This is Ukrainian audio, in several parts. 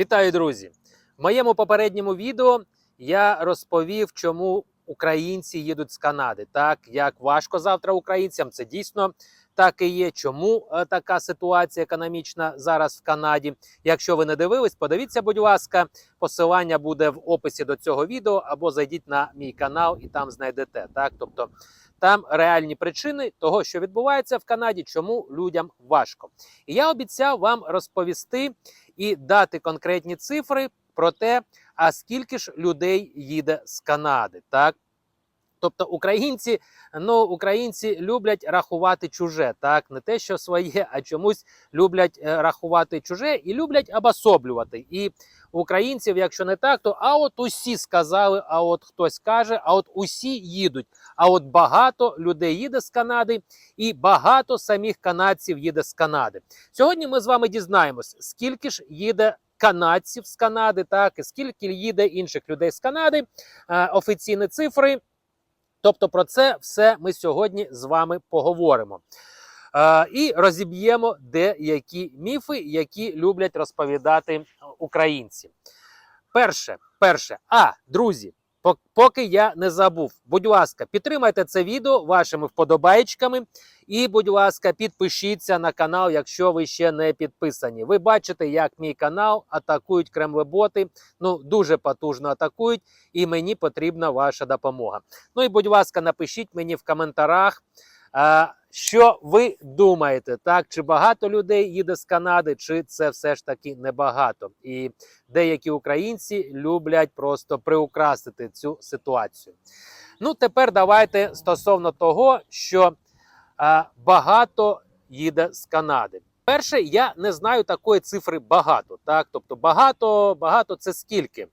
Вітаю, друзі! В моєму попередньому відео я розповів, чому українці їдуть з Канади. Так як важко завтра українцям, це дійсно так і є. Чому е, така ситуація економічна зараз в Канаді? Якщо ви не дивились, подивіться, будь ласка, посилання буде в описі до цього відео, або зайдіть на мій канал і там знайдете. Так, тобто там реальні причини того, що відбувається в Канаді, чому людям важко. І я обіцяв вам розповісти і дати конкретні цифри про те, а скільки ж людей їде з Канади, так? Тобто українці, ну українці люблять рахувати чуже, так не те, що своє, а чомусь люблять е, рахувати чуже і люблять обособлювати. І українців, якщо не так, то а от усі сказали, а от хтось каже, а от усі їдуть. А от багато людей їде з Канади, і багато самих канадців їде з Канади. Сьогодні ми з вами дізнаємось, скільки ж їде канадців з Канади, так і скільки їде інших людей з Канади. Е, офіційні цифри. Тобто про це все ми сьогодні з вами поговоримо. Е, і розіб'ємо деякі міфи, які люблять розповідати українці. Перше, перше, а друзі, поки я не забув, будь ласка, підтримайте це відео вашими вподобайками. І, будь ласка, підпишіться на канал, якщо ви ще не підписані. Ви бачите, як мій канал атакують кремлеботи. Ну дуже потужно атакують, і мені потрібна ваша допомога. Ну і будь ласка, напишіть мені в коментарях, що ви думаєте, так чи багато людей їде з Канади, чи це все ж таки небагато. І деякі українці люблять просто приукрасити цю ситуацію. Ну, тепер давайте стосовно того, що а, багато їде з Канади. Перше, я не знаю такої цифри багато. Так, тобто багато, багато це скільки.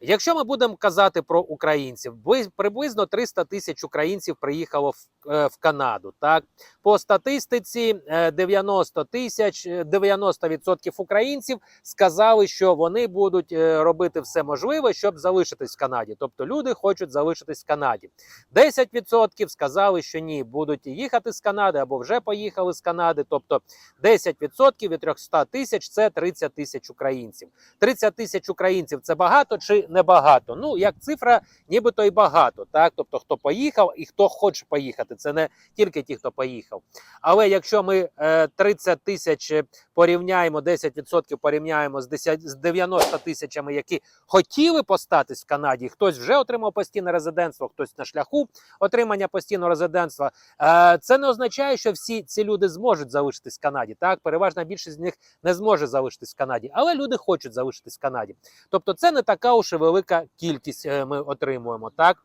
Якщо ми будемо казати про українців, бли- приблизно 300 тисяч українців приїхало в, е, в Канаду. Так по статистиці е, 90 тисяч, е, 90% українців сказали, що вони будуть е, робити все можливе, щоб залишитись в Канаді. Тобто люди хочуть залишитись в Канаді. 10% сказали, що ні, будуть їхати з Канади або вже поїхали з Канади. Тобто 10% від 300 тисяч це 30 тисяч українців. 30 тисяч українців це багато чи небагато? Ну як цифра, нібито і багато. Так, тобто хто поїхав і хто хоче поїхати. Це не тільки ті, хто поїхав. Але якщо ми е, 30 тисяч порівняємо, 10% порівняємо з 90 тисячами, які хотіли постатись в Канаді, хтось вже отримав постійне резидентство, хтось на шляху отримання постійного резидентства. Е, це не означає, що всі ці люди зможуть залишитись в Канаді. Так, переважна більшість з них не зможе залишитись в Канаді, але люди хочуть залишитись в Канаді. Тобто, це не така уж велика кількість е, ми отримуємо. Так.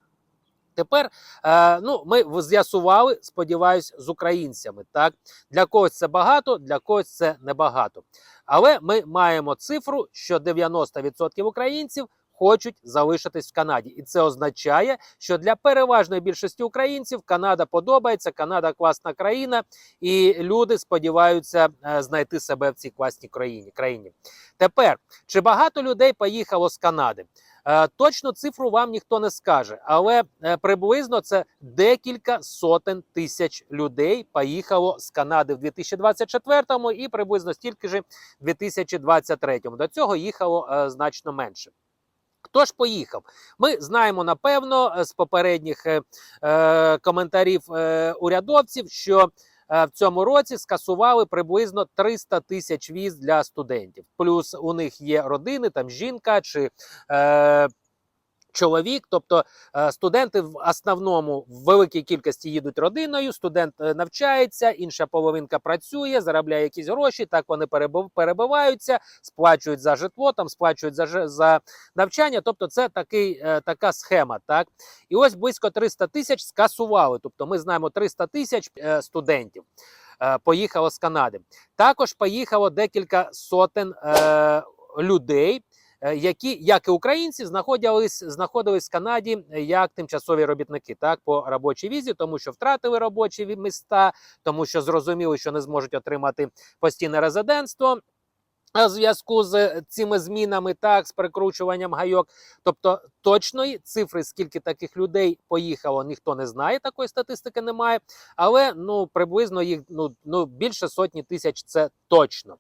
Тепер е, ну, ми з'ясували, сподіваюсь, з українцями. Так для когось це багато, для когось це небагато. Але ми маємо цифру, що 90% українців хочуть залишитись в Канаді, і це означає, що для переважної більшості українців Канада подобається, Канада класна країна, і люди сподіваються е, знайти себе в цій класній країні. країні. Тепер чи багато людей поїхало з Канади? Е, Точну цифру вам ніхто не скаже, але е, приблизно це декілька сотень тисяч людей поїхало з Канади в 2024 і приблизно стільки ж в 2023. До цього їхало значно менше. Хто ж поїхав? Ми знаємо напевно е, з попередніх е, е, коментарів е, урядовців, що е, в цьому році скасували приблизно 300 тисяч віз для студентів. Плюс у них є родини, там жінка чи е, чоловік. Тобто е, студенти в основному в великій кількості їдуть родиною. Студент е, навчається, інша половинка працює, заробляє якісь гроші. Так вони перебив- перебиваються, сплачують за житло, там сплачують за, за навчання. Тобто, це такий, е, така схема. Так і ось близько 300 тисяч скасували. Тобто, ми знаємо 300 тисяч студентів. Поїхало з Канади. Також поїхало декілька сотень е, людей, які, як і українці, знаходились, знаходились в Канаді е, як тимчасові робітники, так по робочій візі, тому що втратили робочі міста, тому що зрозуміли, що не зможуть отримати постійне резидентство. а в зв'язку з цими змінами, так, з прикручуванням гайок. Тобто точної цифри, скільки таких людей поїхало, ніхто не знає, такої статистики немає. Але ну приблизно їх ну, ну більше сотні тисяч це точно.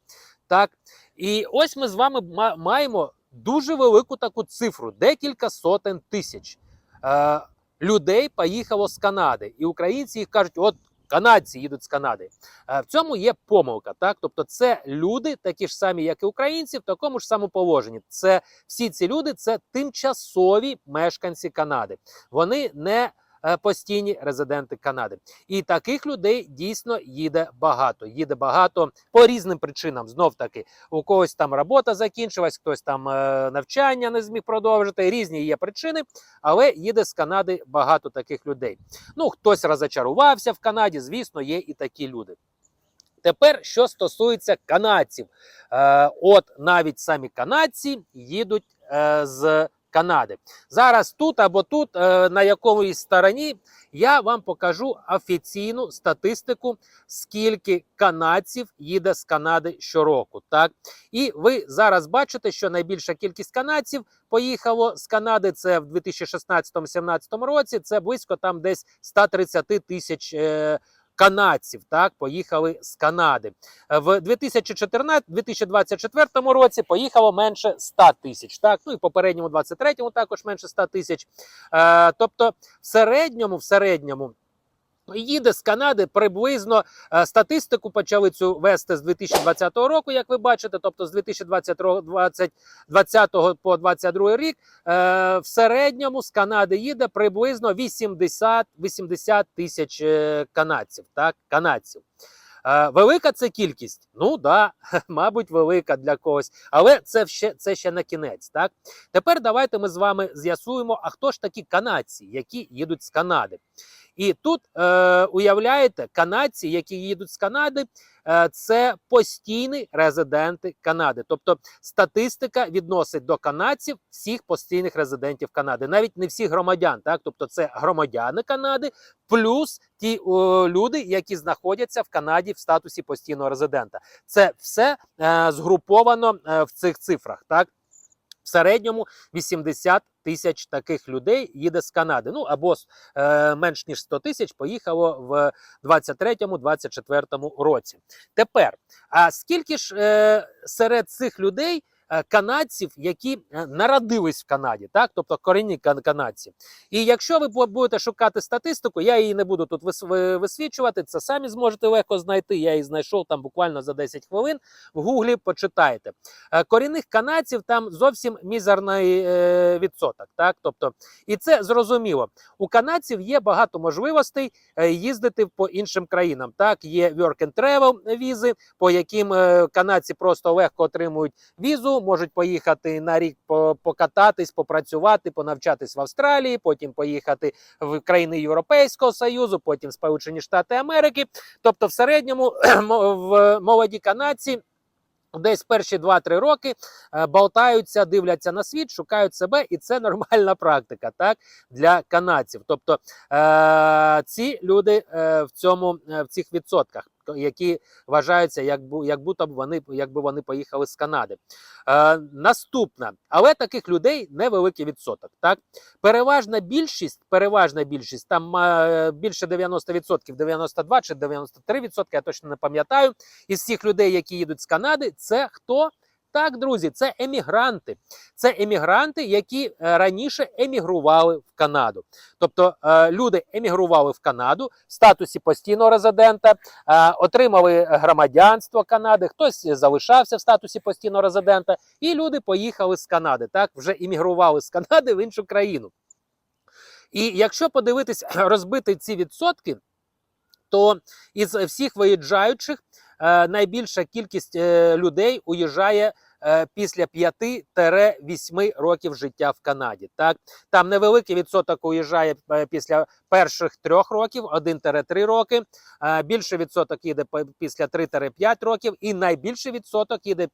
Так, і ось ми з вами ма- маємо дуже велику таку цифру: декілька сотень тисяч е, людей поїхало з Канади. І українці їх кажуть, от канадці їдуть з Канади. Е, в цьому є помилка. Так, тобто, це люди, такі ж самі, як і українці, в такому ж самому положенні. Це всі ці люди це тимчасові мешканці Канади. Вони не постійні резиденти Канади. І таких людей дійсно їде багато. Їде багато по різним причинам. Знов таки, у когось там робота закінчилась, хтось там е, навчання не зміг продовжити. Різні є причини, але їде з Канади багато таких людей. Ну, хтось розочарувався в Канаді, звісно, є і такі люди. Тепер, що стосується канадців, е, от навіть самі канадці їдуть е, з Канади. Зараз тут або тут, е, на якомусь стороні, я вам покажу офіційну статистику, скільки канадців їде з Канади щороку. Так? І ви зараз бачите, що найбільша кількість канадців поїхало з Канади. Це в 2016-2017 році. Це близько там десь 130 тисяч. Канадців так поїхали з Канади Е, в 2014-2024 році. Поїхало менше 100 тисяч. Так, ну і попередньому 23-му також менше 100 тисяч. Е, тобто, в середньому, в середньому. Їде з Канади приблизно е, статистику почали цю вести з 2020 року, як ви бачите. Тобто з 2020 2020 по 2022 рік е, в середньому з Канади їде приблизно 80, 80 тисяч е, канадців. Так, канадців. Велика це кількість? Ну да, мабуть, велика для когось, але це ще це ще на кінець. Так тепер давайте ми з вами з'ясуємо, а хто ж такі канадці, які їдуть з Канади. І тут е, уявляєте, канадці, які їдуть з Канади, е, це постійні резиденти Канади. Тобто статистика відносить до канадців всіх постійних резидентів Канади, навіть не всіх громадян. Так, тобто, це громадяни Канади, плюс ті о, люди, які знаходяться в Канаді в статусі постійного резидента. Це все е, згруповано е, в цих цифрах. Так. В середньому 80 тисяч таких людей їде з Канади. Ну або е, менш ніж 100 тисяч поїхало в 23-24 році. Тепер, а скільки ж е, серед цих людей канадців, які е, народились в Канаді, так, тобто корінні канадці. І якщо ви будете шукати статистику, я її не буду тут вис- висвічувати. Це самі зможете легко знайти. Я її знайшов там буквально за 10 хвилин. В гуглі почитайте. Е, Корінних канадців там зовсім мізерний е, відсоток. Так, тобто, і це зрозуміло. У канадців є багато можливостей е, їздити по іншим країнам. Так, є work and travel візи, по яким е, канадці просто легко отримують візу, можуть поїхати на рік покататись, попрацювати, понавчатись в Австралії, потім поїхати в країни Європейського Союзу, потім Сполучені Штати Америки. Тобто, в середньому в молоді канадці. Десь перші 2-3 роки е, болтаються, дивляться на світ, шукають себе, і це нормальна практика, так для канадців. Тобто е- ці люди е, в цьому е, в цих відсотках, які вважаються, як як будто вони якби вони поїхали з Канади. Е, наступна, але таких людей невеликий відсоток. Так, переважна більшість, переважна більшість, там е, більше 90%, 92 чи 93%, я точно не пам'ятаю. Із всіх людей, які їдуть з Канади, це хто? Так, друзі, це емігранти. Це емігранти, які е, раніше емігрували в Канаду. Тобто е, люди емігрували в Канаду в статусі постійного резидента, е, отримали громадянство Канади, хтось залишався в статусі постійного резидента, і люди поїхали з Канади. Так, вже емігрували з Канади в іншу країну. І якщо подивитись, розбити ці відсотки, то із всіх виїжджаючих найбільша кількість е, людей уїжджає е, після 5-8 років життя в Канаді. Так там невеликий відсоток уїжджає е, після перших трьох років, 1-3 роки. Е, більший відсоток їде після 3-5 років, і найбільший відсоток їде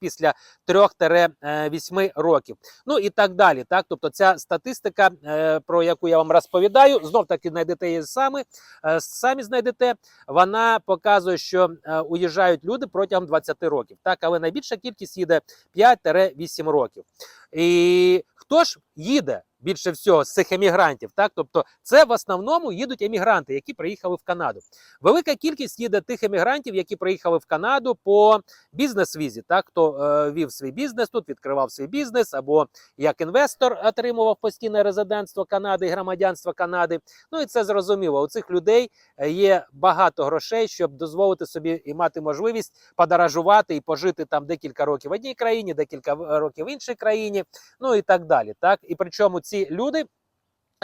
після 3-8 років. Ну і так далі. Так, тобто ця статистика, е, про яку я вам розповідаю, знов таки знайдете її самі, е, самі знайдете. Вона показує, що е, уїжджають люди протягом 20 років. Так, але найбільша кількість їде 5-8 років. І хто ж їде більше всього з цих емігрантів. Так, тобто, це в основному їдуть емігранти, які приїхали в Канаду. Велика кількість їде тих емігрантів, які приїхали в Канаду по бізнес-візі. Так, хто е, вів свій бізнес тут, відкривав свій бізнес, або як інвестор отримував постійне резидентство Канади і громадянство Канади. Ну і це зрозуміло. У цих людей е, є багато грошей, щоб дозволити собі і мати можливість подорожувати і пожити там декілька років в одній країні, декілька років в іншій країні, ну і так далі. Так, і причому ці люди.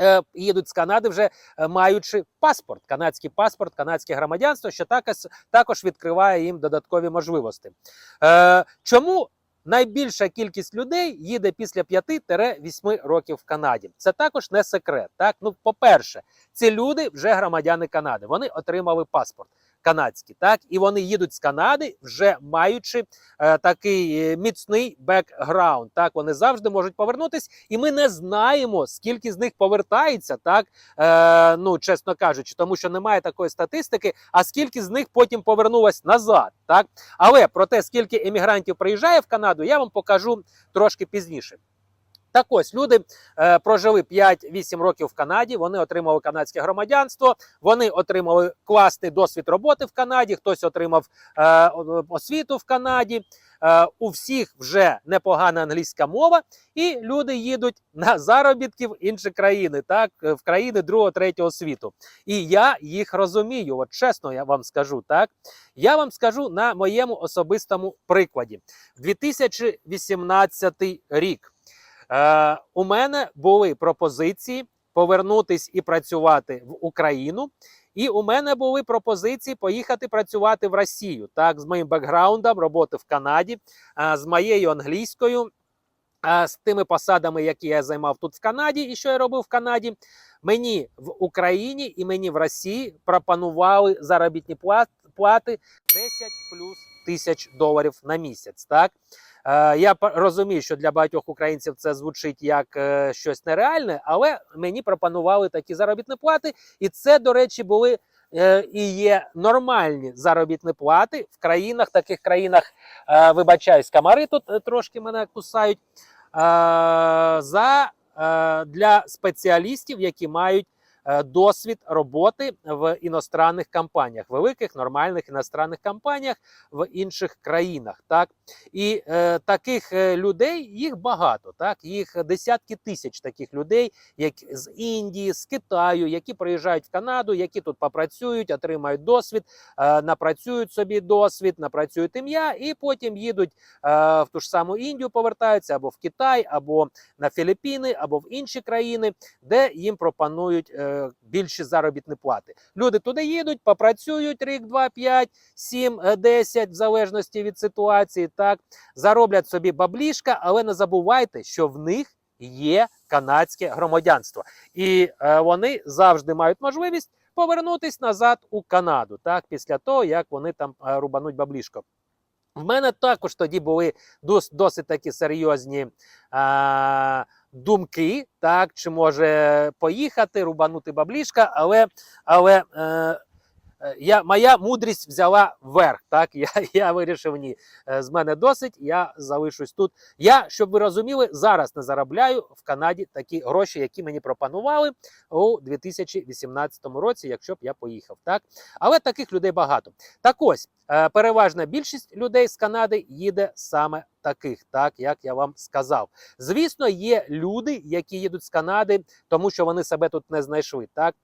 е, Їдуть з Канади вже е, маючи паспорт, канадський паспорт, канадське громадянство, що також, відкриває їм додаткові можливості. Е, чому найбільша кількість людей їде після 5-8 років в Канаді? Це також не секрет. Так, ну, по-перше, ці люди вже громадяни Канади. Вони отримали паспорт канадський, так і вони їдуть з Канади, вже маючи е, такий е, міцний бекграунд. Так вони завжди можуть повернутись, і ми не знаємо, скільки з них повертається, так е, ну чесно кажучи, тому що немає такої статистики. А скільки з них потім повернулось назад, так але про те, скільки емігрантів приїжджає в Канаду, я вам покажу трошки пізніше. Так ось люди е, прожили 5-8 років в Канаді. Вони отримали канадське громадянство. Вони отримали класний досвід роботи в Канаді. Хтось отримав е, освіту в Канаді. Е, у всіх вже непогана англійська мова, і люди їдуть на заробітки в інші країни, так е, в країни другого, третього світу. І я їх розумію. От чесно, я вам скажу так. Я вам скажу на моєму особистому прикладі. 2018 рік. Е, у мене були пропозиції повернутись і працювати в Україну. І у мене були пропозиції поїхати працювати в Росію. Так, з моїм бекграундом роботи в Канаді, а, з моєю англійською, а, з тими посадами, які я займав тут в Канаді, і що я робив в Канаді. Мені в Україні і мені в Росії пропонували заробітні плати 10 плюс тисяч доларів на місяць. Так Е, Я розумію, що для багатьох українців це звучить як е, щось нереальне, але мені пропонували такі заробітні плати, і це, до речі, були е, і є нормальні заробітні плати в країнах, таких країнах, е, вибачаюсь, комари тут е, трошки мене кусають. е, За е, для спеціалістів, які мають е, досвід роботи в іностранних компаніях, великих нормальних іностранних компаніях в інших країнах. Так і е, таких е, людей їх багато. Так їх десятки тисяч таких людей, як з Індії, з Китаю, які приїжджають в Канаду, які тут попрацюють, отримають досвід, е, напрацюють собі досвід, напрацюють ім'я, і потім їдуть е, в ту ж саму Індію, повертаються або в Китай, або на Філіппіни, або в інші країни, де їм пропонують е, більші заробітні плати. Люди туди їдуть, попрацюють рік, два, п'ять, сім, е, десять, в залежності від ситуації. Так зароблять собі баблішка, але не забувайте, що в них є канадське громадянство, і е, вони завжди мають можливість повернутись назад у Канаду, так після того як вони там е, рубануть баблішко. В мене також тоді були дос, досить такі серйозні а, думки, так, чи може поїхати, рубанути баблішка, але, але е, е, я, моя мудрість взяла вверх. Так, я, я вирішив ні. е, З мене досить, я залишусь тут. Я, щоб ви розуміли, зараз не заробляю в Канаді такі гроші, які мені пропонували у 2018 році, якщо б я поїхав. Так, але таких людей багато. Так ось е, переважна більшість людей з Канади їде саме таких, так як я вам сказав. Звісно, є люди, які їдуть з Канади, тому що вони себе тут не знайшли. Так.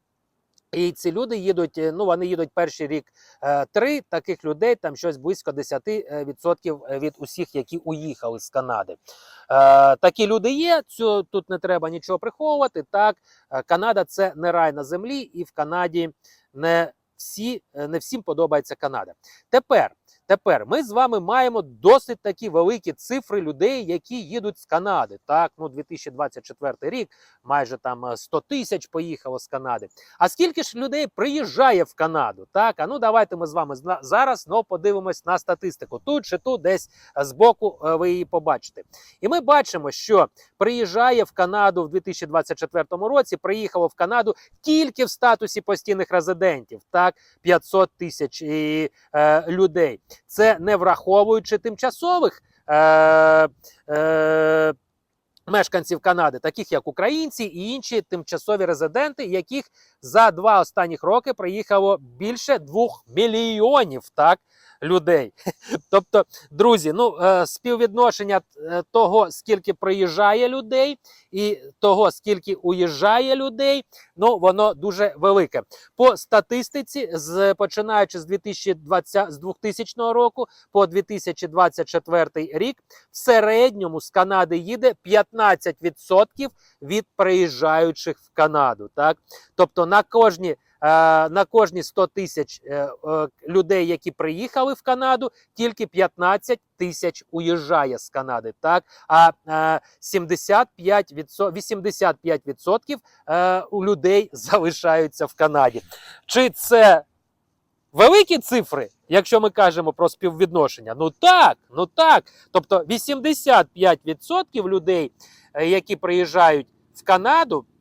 І ці люди їдуть, е, ну вони їдуть перший рік е, три таких людей, там щось близько 10% від усіх, які уїхали з Канади. Е, такі люди є. Цю, тут не треба нічого приховувати. Так, Е, Канада це не рай на землі, і в Канаді не всі е, не всім подобається Канада. Тепер, тепер ми з вами маємо досить такі великі цифри людей, які їдуть з Канади. Так, ну 2024 рік, майже там е, 100 тисяч поїхало з Канади. А скільки ж людей приїжджає в Канаду? Так, а ну давайте ми з вами зараз ну, подивимось на статистику. Тут чи тут десь е, збоку е, ви її побачите. І ми бачимо, що приїжджає в Канаду в 2024 році. Приїхало в Канаду тільки в статусі постійних резидентів, так 500 тисяч е, людей. Це не враховуючи тимчасових. Е, е, мешканців Канади, таких як українці і інші тимчасові резиденти, яких за два останніх роки приїхало більше двох мільйонів так, людей. Тобто, друзі, ну е, співвідношення е, того, скільки приїжджає людей, і того, скільки уїжджає людей, ну воно дуже велике. По статистиці, з починаючи з 2020, з 2000 року по 2024 рік, в середньому з Канади їде 15% від приїжджаючих в Канаду. Так? Тобто на кожні, на кожні 100 тисяч е, е, людей, які приїхали в Канаду, тільки 15 тисяч уїжджає з Канади. Так? А е, 75 85% е, у людей залишаються в Канаді. Чи це великі цифри, якщо ми кажемо про співвідношення? Ну так, ну так. Тобто 85% людей, е, які приїжджають в Канаду, е,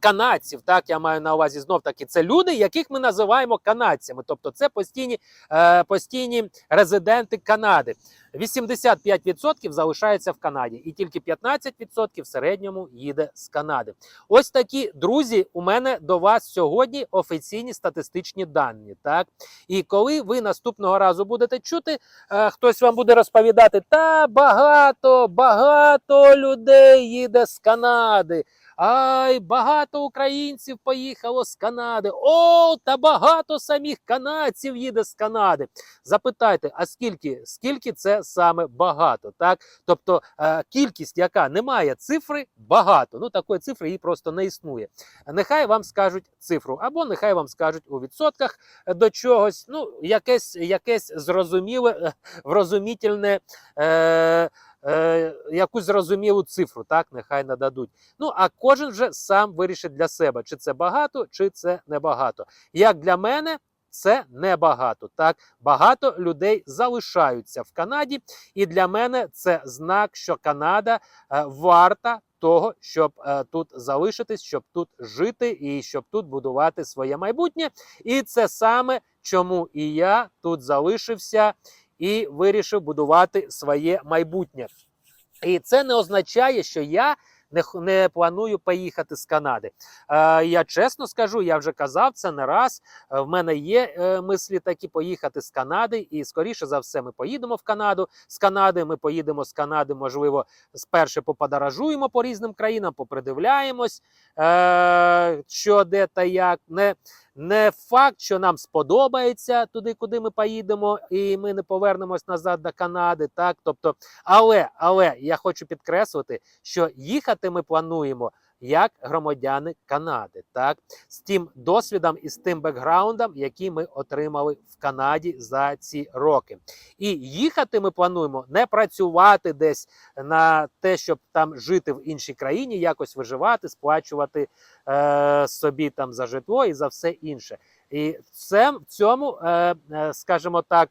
канадців, так я маю на увазі знов таки, це люди, яких ми називаємо канадцями. Тобто це постійні, е, постійні резиденти Канади. 85% залишається в Канаді, і тільки 15% в середньому їде з Канади. Ось такі друзі. У мене до вас сьогодні офіційні статистичні дані. Так і коли ви наступного разу будете чути, е, хтось вам буде розповідати: та багато, багато людей їде з Канади. Ай, багато українців поїхало з Канади. О, та багато самих канадців їде з Канади. Запитайте, а скільки скільки це саме багато? Так, тобто е, кількість, яка не має цифри, багато. Ну такої цифри її просто не існує. Нехай вам скажуть цифру, або нехай вам скажуть у відсотках до чогось. Ну, якесь, якесь зрозуміле, е, врозумітельне. Е, е, якусь зрозумілу цифру, так нехай нададуть. Ну а кожен вже сам вирішить для себе, чи це багато, чи це небагато. Як для мене. Це небагато. Так багато людей залишаються в Канаді, і для мене це знак, що Канада е, варта того, щоб е, тут залишитись, щоб тут жити і щоб тут будувати своє майбутнє. І це саме чому і я тут залишився і вирішив будувати своє майбутнє. І це не означає, що я не, не планую поїхати з Канади. Е, я чесно скажу, я вже казав це не раз. Е, В мене є е, мислі такі поїхати з Канади, і скоріше за все, ми поїдемо в Канаду. З Канади ми поїдемо з Канади, можливо, спершу поподорожуємо по різним країнам, попридивляємось, е, що де та як. Не, не факт, що нам сподобається туди, куди ми поїдемо, і ми не повернемось назад до Канади. Так, тобто, але, але я хочу підкреслити, що їхати ми плануємо як громадяни Канади, так з тим досвідом і з тим бекграундом, який ми отримали в Канаді за ці роки. І їхати ми плануємо не працювати десь на те, щоб там жити в іншій країні, якось виживати, сплачувати е, собі там за житло і за все інше. І це в цьому, е, е, скажімо так.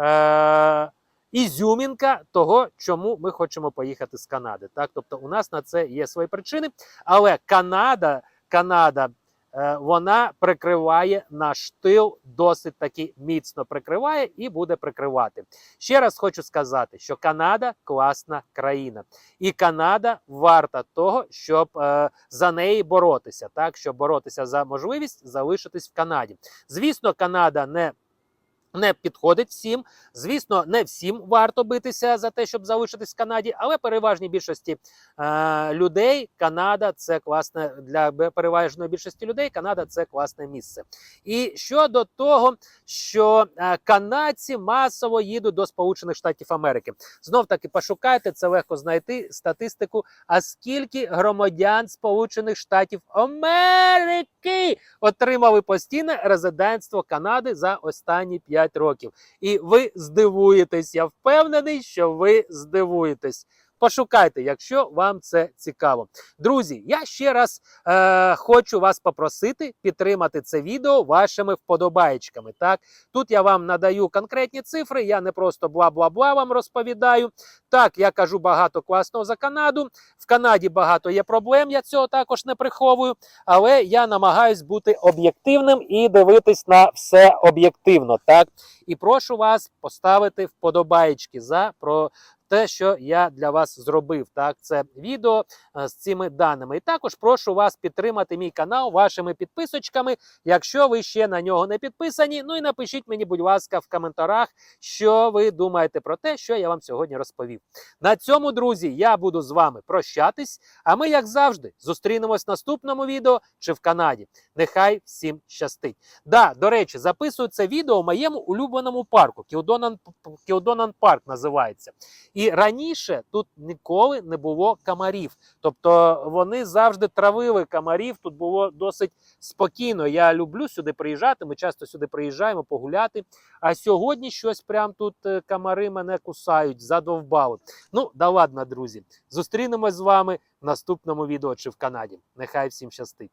Е, Ізюмінка того, чому ми хочемо поїхати з Канади. Так, тобто, у нас на це є свої причини, але Канада, Канада, е, вона прикриває наш тил досить таки міцно прикриває і буде прикривати. Ще раз хочу сказати, що Канада класна країна, і Канада варта того, щоб е, за неї боротися, так щоб боротися за можливість залишитись в Канаді. Звісно, Канада не не підходить всім. Звісно, не всім варто битися за те, щоб залишитись в Канаді, але переважній більшості е, людей Канада це класне для переважної більшості людей. Канада це класне місце. І щодо того, що е, канадці масово їдуть до Сполучених Штатів Америки. Знов таки пошукайте це легко знайти статистику. А скільки громадян Сполучених Штатів Америки отримали постійне резидентство Канади за останні 5 років. І ви здивуєтесь. Я впевнений, що ви здивуєтесь. Пошукайте, якщо вам це цікаво. Друзі, я ще раз е, хочу вас попросити підтримати це відео вашими вподобаєчками. Так, тут я вам надаю конкретні цифри, я не просто бла-бла-бла вам розповідаю. Так, я кажу багато класного за Канаду. В Канаді багато є проблем, я цього також не приховую. Але я намагаюсь бути об'єктивним і дивитись на все об'єктивно. Так, і прошу вас поставити вподобаєчки за про те, що я для вас зробив. Так, це відео е, з цими даними. І також прошу вас підтримати мій канал вашими підписочками, якщо ви ще на нього не підписані. Ну і напишіть мені, будь ласка, в коментарях, що ви думаєте про те, що я вам сьогодні розповів. На цьому, друзі, я буду з вами прощатись. А ми, як завжди, зустрінемось в наступному відео чи в Канаді. Нехай всім щастить. Да, до речі, записую це відео в моєму улюбленому парку. Кілдонан, Парк називається. І раніше тут ніколи не було комарів. Тобто вони завжди травили комарів. Тут було досить спокійно. Я люблю сюди приїжджати. Ми часто сюди приїжджаємо погуляти. А сьогодні щось прям тут е, комари мене кусають, задовбали. Ну, да ладно, друзі. Зустрінемось з вами в наступному відео чи в Канаді. Нехай всім щастить.